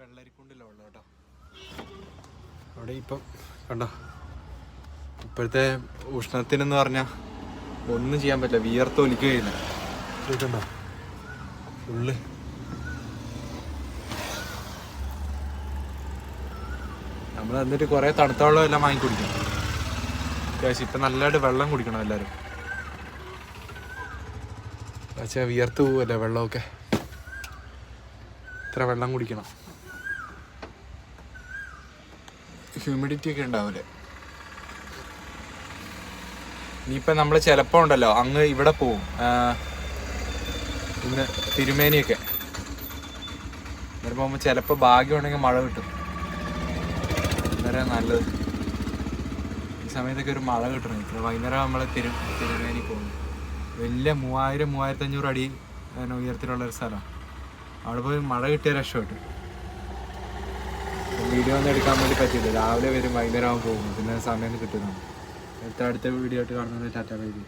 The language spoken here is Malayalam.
വെള്ളരിക്കുണ്ടില്ല കേട്ടോ. അവിടെ ഇപ്പം കണ്ടോ? ഇപ്പോഴത്തെ ഉഷ്ണത്തിനെന്ന് പറഞ്ഞാൽ ഒന്നും ചെയ്യാൻ പറ്റില്ല. വിയർത്ത് ഒലിക്കുകയില്ല. ഇത് കണ്ടോ ഉള്ളു. നമ്മൾ എന്നിട്ട് കുറേ തണുത്ത വെള്ളം എല്ലാം വാങ്ങി കുടിക്കണം. അത്യാവശ്യം ഇപ്പം നല്ലതായിട്ട് വെള്ളം കുടിക്കണം എല്ലാവരും. പക്ഷേ വിയർത്ത് പോവല്ലേ വെള്ളമൊക്കെ? ഇത്ര വെള്ളം കുടിക്കണം. ഹ്യൂമിഡിറ്റി ഒക്കെ ഉണ്ടാവില്ലേ ഇനിയിപ്പോൾ നമ്മൾ ചിലപ്പോൾ ഉണ്ടല്ലോ അങ്ങ് ഇവിടെ പോവും. ഇന്ന് തിരുമേനിയൊക്കെ. വരുമ്പോൾ പോകുമ്പോൾ ചിലപ്പോൾ ഭാഗ്യമുണ്ടെങ്കിൽ മഴ കിട്ടും. അന്നേരം നല്ലത്. ഈ സമയത്തൊക്കെ ഒരു മഴ കിട്ടണം. ഇത്ര വൈകുന്നേരം നമ്മൾ തിരു തിരുമേനി പോകുന്നു വലിയ മൂവായിരം മൂവായിരത്തഞ്ഞൂറ് അടി ഉയരത്തിലുള്ള ഒരു സ്ഥലമാണ് അവിടെ പോയി മഴ കിട്ടിയ രക്ഷപ്പെട്ടു. വീഡിയോ ഒന്നും എടുക്കാൻ വേണ്ടി പറ്റില്ല രാവിലെ വരും വൈകുന്നേരം ആകുമ്പോൾ പോകും പിന്നെ സമയം കിട്ടുന്നു അടുത്ത അടുത്ത വീഡിയോ ആയിട്ട് കാണുന്നത്? Tata bye bye